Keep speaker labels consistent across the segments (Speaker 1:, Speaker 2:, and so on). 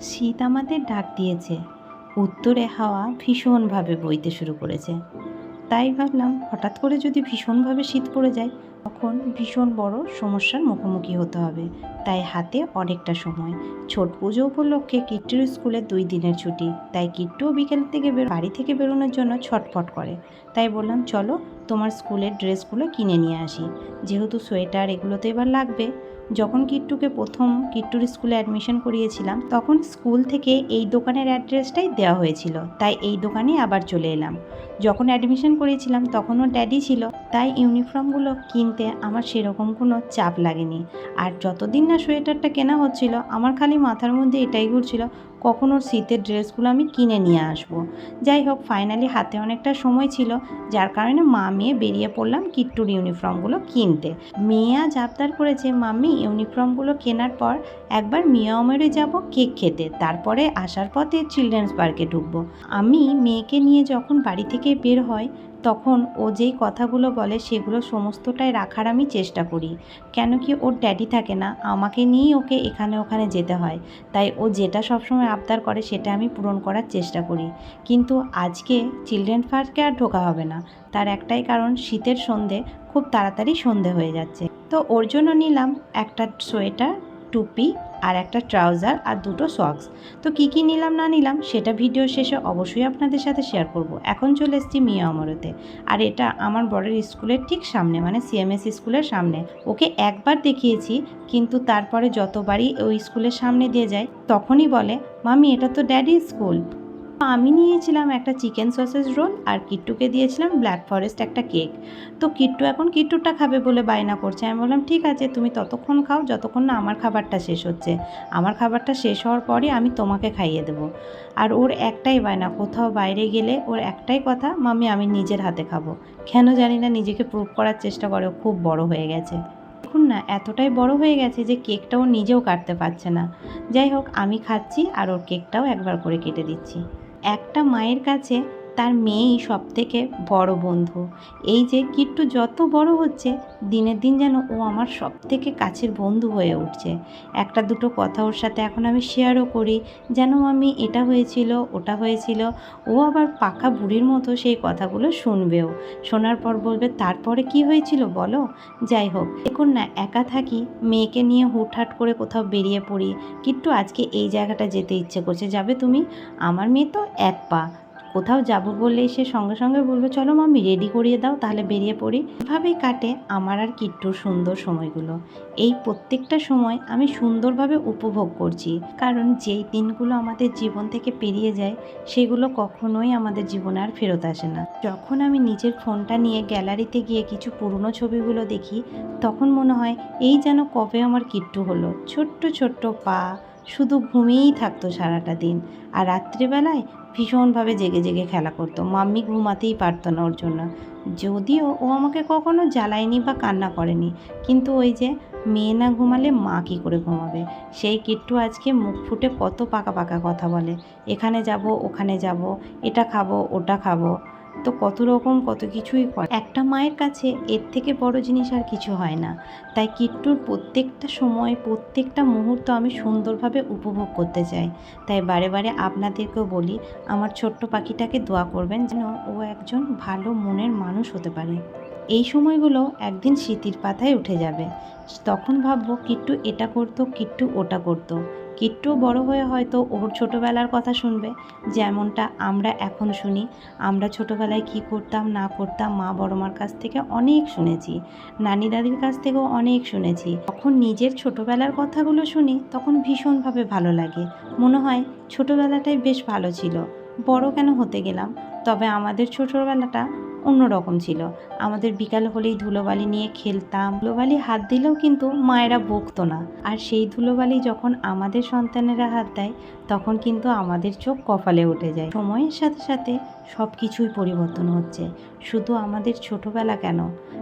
Speaker 1: শীত আমাদের ডাক দিয়েছে। উত্তরে হাওয়া ভীষণভাবে বইতে শুরু করেছে। তাই ভাবলাম হঠাৎ করে যদি ভীষণভাবে শীত পড়ে যায়, তখন ভীষণ বড় সমস্যার মুখোমুখি হতে হবে। তাই হাতে অনেকটা সময়। ছট পুজো উপলক্ষে কিট্টুর স্কুলে দুই দিনের ছুটি। তাই কিট্টুও বিকেল থেকে বের বাড়ি থেকে বেরোনোর জন্য ছটফট করে। তাই বললাম, চলো তোমার স্কুলের ড্রেসগুলো কিনে নিয়ে আসি। যেহেতু সোয়েটার এগুলো তো এবার লাগবে যখন কিট্টুকে প্রথম কিট্টুর স্কুলে অ্যাডমিশন করিয়েছিলাম, তখন স্কুল থেকে এই দোকানের অ্যাড্রেসটাই দেওয়া হয়েছিল। তাই এই দোকানে আবার চলে এলাম। যখন অ্যাডমিশন করেছিলাম তখনও ড্যাডি ছিল। তাই ইউনিফর্মগুলো কিনতে আমার সেরকম কোনো চাপ লাগেনি। আর যতদিন না সোয়েটারটা কেনা হচ্ছিল, আমার খালি মাথার মধ্যে এটাই ঘুরছিল কখন ওর শীতের ড্রেসগুলো আমি কিনে নিয়ে আসব। যাই হোক ফাইনালি হাতে অনেকটা সময় ছিল, যার কারণে মা মেয়ে বেরিয়ে পড়লাম কিট্টুর ইউনিফর্মগুলো কিনতে। মেয়ে আজ আবদার করেছে, মাম্মি, ইউনিফর্মগুলো কেনার পর একবার মিয়ামরে যাব কেক খেতে, তারপরে আসার পথে চিলড্রেন্স পার্কে ঢুকবো। আমি মেয়েকে নিয়ে যখন বাড়ি থেকে বের হয় তখন ও যেই কথাগুলো বলে সেগুলো সমস্তটাই রাখার আমি চেষ্টা করি। কেন কি ওর ড্যাডি থাকে না, আমাকে নিয়েই ওকে এখানে ওখানে যেতে হয়। তাই ও যেটা সবসময় আবদার করে সেটা আমি পূরণ করার চেষ্টা করি। কিন্তু আজকে চিলড্রেন পার্কে আর ঢোকা হবে না। তার একটাই কারণ, শীতের সন্ধে খুব তাড়াতাড়ি সন্ধে হয়ে যাচ্ছে। তো ওর জন্য নিলাম একটা সোয়েটার, টুপি আর একটা ট্রাউজার আর দুটো সক্স। তো কি কি নিলাম না নিলাম সেটা ভিডিও শেষে অবশ্যই আপনাদের সাথে শেয়ার করব। এখন চলে এসছি মিয়া অমরতে। আর এটা আমার বড়ের স্কুলের ঠিক সামনে মানে সিএমএস স্কুলের সামনে। ওকে একবার দেখিয়েছি, কিন্তু তারপরে যতবারই ওই স্কুলের সামনে দিয়ে যায়, তখনই বলে মামি এটা তো ড্যাডি স্কুল আমি নিয়েছিলাম একটা চিকেন সসেস রোল আর কিট্টুকে দিয়েছিলাম ব্ল্যাক ফরেস্ট একটা কেক। তো কিট্টু এখন কিট্টুটা খাবে বলে বায়না করছে। আমি বললাম, ঠিক আছে, তুমি ততক্ষণ খাও, যতক্ষণ না আমার খাবারটা শেষ হচ্ছে। আমার খাবারটা শেষ হওয়ার পরে আমি তোমাকে খাইয়ে দেবো। আর ওর একটাই বায়না, কোথাও বাইরে গেলে ওর একটাই কথা মামি আমি নিজের হাতে খাব। কেন জানি না, নিজেকে প্রুভ করার চেষ্টা করে খুব বড় হয়ে গেছে। দেখুন না, এতটাই বড় হয়ে গেছে যে কেকটাও নিজেও কাটতে পারছে না। যাই হোক, আমি খাচ্ছি আর ওর কেকটাও একবার করে কেটে দিচ্ছি। একটা মায়ের কাছে তার মেয়েই সব থেকে বড় বন্ধু। এই যে কিট্টু যত বড় হচ্ছে, দিনের দিন যেন ও আমার সব থেকে কাছের বন্ধু হয়ে উঠছে। একটা দুটো কথা ওর সাথে এখন আমি শেয়ারও করি, যেন আমি এটা হয়েছিল, ওটা হয়েছিল। ও আবার পাকা বুড়ির মতো সেই কথাগুলো শুনবেও। শোনার পর বলবে, তারপরে কি হয়েছিল বলো? যাই হোক, দেখুন না, একা থাকি, মেয়েকে নিয়ে হুটহাট করে কোথাও বেরিয়ে পড়ি। কিট্টু, আজকে এই জায়গাটা যেতে ইচ্ছে করছে। যাবে তুমি? আমার মেয়ে তো এক পা। কোথাও যাব বললেই সে সঙ্গে সঙ্গে বলবে, চলো মামি রেডি করিয়ে দাও, তাহলে বেরিয়ে পড়ি। এভাবেই কাটে আমার আর কিট্টুর সুন্দর সময়গুলো। এই প্রত্যেকটা সময় আমি সুন্দরভাবে উপভোগ করছি, কারণ যেই দিনগুলো আমাদের জীবন থেকে পেরিয়ে যায়, সেগুলো কখনোই আমাদের জীবনে আর ফেরত আসে না। যখন আমি নিজের ফোনটা নিয়ে গ্যালারিতে গিয়ে কিছু পুরনো ছবিগুলো দেখি, তখন মনে হয়, এই যেন কবে আমার কিট্টু হলো? ছোট্ট ছোট্ট পা শুধু ঘুমিয়েই থাকতো সারাটা দিন। আর রাত্রিবেলায় ভীষণভাবে জেগে জেগে খেলা করতো। মাম্মি ঘুমাতেই পারতো না ওর জন্য। যদিও ও আমাকে কখনো জ্বালায়নি বা কান্না করেনি, কিন্তু ওই যে মেয়ে না ঘুমালে মা কী করে ঘুমাবে? সেই কিট্টু আজকে মুখ ফুটে কত পাকা পাকা কথা বলে। এখানে যাব, ওখানে যাব, এটা খাব, ওটা খাব। তো কত রকম কত কিছুই করে একটা মায়ের কাছে এর থেকে বড় জিনিস আর কিছু হয় না। তাই কিট্টুর প্রত্যেকটা সময়, প্রত্যেকটা মুহূর্ত আমি সুন্দরভাবে উপভোগ করতে চাই। তাই বারে বারে আপনাদেরকেও বলি, আমার ছোট্ট পাখিটাকে দোয়া করবেন যেন ও একজন ভালো মনের মানুষ হতে পারে। এই সময়গুলো একদিন স্মৃতির পাতায় উঠে যাবে। তখন ভাববো কিট্টু এটা করতো, কিট্টু ওটা করতো। কিট্টু বড় হয়ে হয়তো ওর ছোটোবেলার কথা শুনবে, যেমনটা আমরা এখন শুনি। আমরা ছোটোবেলায় কি করতাম, না করতাম, মা বড় মার কাছ থেকে অনেক শুনেছি, নানি দাদির কাছ থেকেও অনেক শুনেছি। তখন নিজের ছোটোবেলার কথাগুলো শুনি, তখন ভীষণভাবে ভালো লাগে। মনে হয় ছোটোবেলাটাই বেশ ভালো ছিল। বড় কেন হতে গেলাম? তবে আমাদের ছোটোবেলাটা অন্যরকম ছিল। আমাদের বিকাল হলেই ধুলোবালি নিয়ে খেলতাম। ধুলোবালি হাত দিলেও কিন্তু মায়েরা বকতো না। আর সেই ধুলোবালি যখন আমাদের সন্তানেরা হাত দেয়, তখন কিন্তু আমাদের চোখ কপালে উঠে যায়। সময়ের সাথে সাথে সব কিছুই পরিবর্তন হচ্ছে। শুধু আমাদের ছোটবেলা কেন?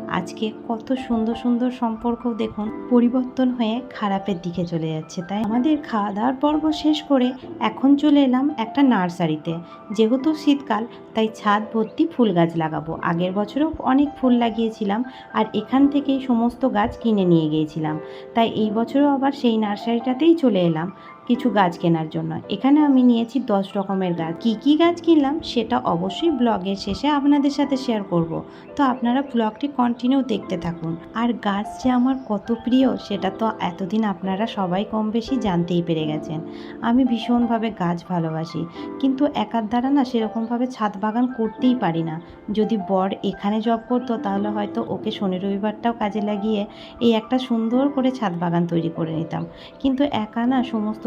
Speaker 1: আজকে কত সুন্দর সুন্দর সম্পর্ক দেখুন, পরিবর্তন হয়ে খারাপের দিকে চলে যাচ্ছে, তাই আমাদের খাওয়া দাওয়ার পর্ব শেষ করে এখন চলে এলাম একটা নার্সারিতে। যেহেতু শীতকাল, তাই ছাদ ভর্তি ফুল গাছ লাগাবো। আগের বছরও অনেক ফুল লাগিয়েছিলাম আর এখান থেকেই সমস্ত গাছ কিনে নিয়ে গিয়েছিলাম। তাই এই বছরও আবার সেই নার্সারিটাতেই চলে এলাম। কিছু গাছ কেনার জন্য। এখানে আমি নিয়েছি দশ রকমের গাছ। কি কি গাছ কিনলাম সেটা অবশ্যই ব্লগের শেষে আপনাদের সাথে শেয়ার করব। তো আপনারা ব্লগটি কন্টিনিউ দেখতে থাকুন। আর গাছ যে আমার কত প্রিয় সেটা তো এতদিন আপনারা সবাই কম বেশি জানতেই পেরে গেছেন। আমি ভীষণভাবে গাছ ভালোবাসি। কিন্তু একার দ্বারা না সেরকমভাবে ছাদ বাগান করতেই পারি না। যদি বর এখানে জব করতো তাহলে হয়তো ওকে শনি রবিবারটাও কাজে লাগিয়ে এই একটা সুন্দর করে ছাদ বাগান তৈরি করে নিতাম। কিন্তু একা না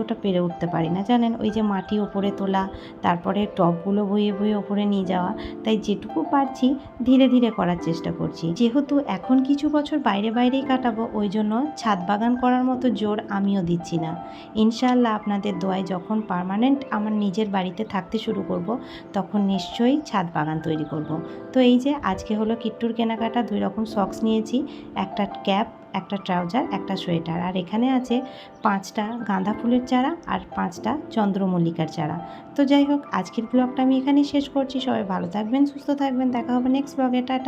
Speaker 1: সমস্তটা পেরে উঠতে পারি না। জানেন, ওই যে মাটি ওপরে তোলা, তারপরে টবগুলো বইয়ে বয়ে ওপরে নিয়ে যাওয়া, তাই যেটুকু পারছি ধীরে ধীরে করার চেষ্টা করছি। যেহেতু এখন কিছু বছর বাইরে বাইরেই কাটাবো, ওই জন্য ছাদ বাগান করার মতো জোর আমিও দিচ্ছি না। ইনশাআল্লাহ আপনাদের দোয়ায় যখন পার্মানেন্ট আমার নিজের বাড়িতে থাকতে শুরু করব, তখন নিশ্চয়ই ছাদ বাগান তৈরি করব। তো এই যে আজকে হলো কিট্টুর কেনাকাটা, দুই রকম সক্স নিয়েছি, একটা ক্যাপ একটা ট্রাউজার, একটা সোয়েটার। আর এখানে আছে পাঁচটা গাঁদা ফুলের চারা আর পাঁচটা চন্দ্রমল্লিকার চারা। তো যাই হোক, আজকের ব্লগটা আমি এখানেই শেষ করছি। সবাই ভালো থাকবেন, সুস্থ থাকবেন। দেখা হবে নেক্সট ব্লগে টাটা।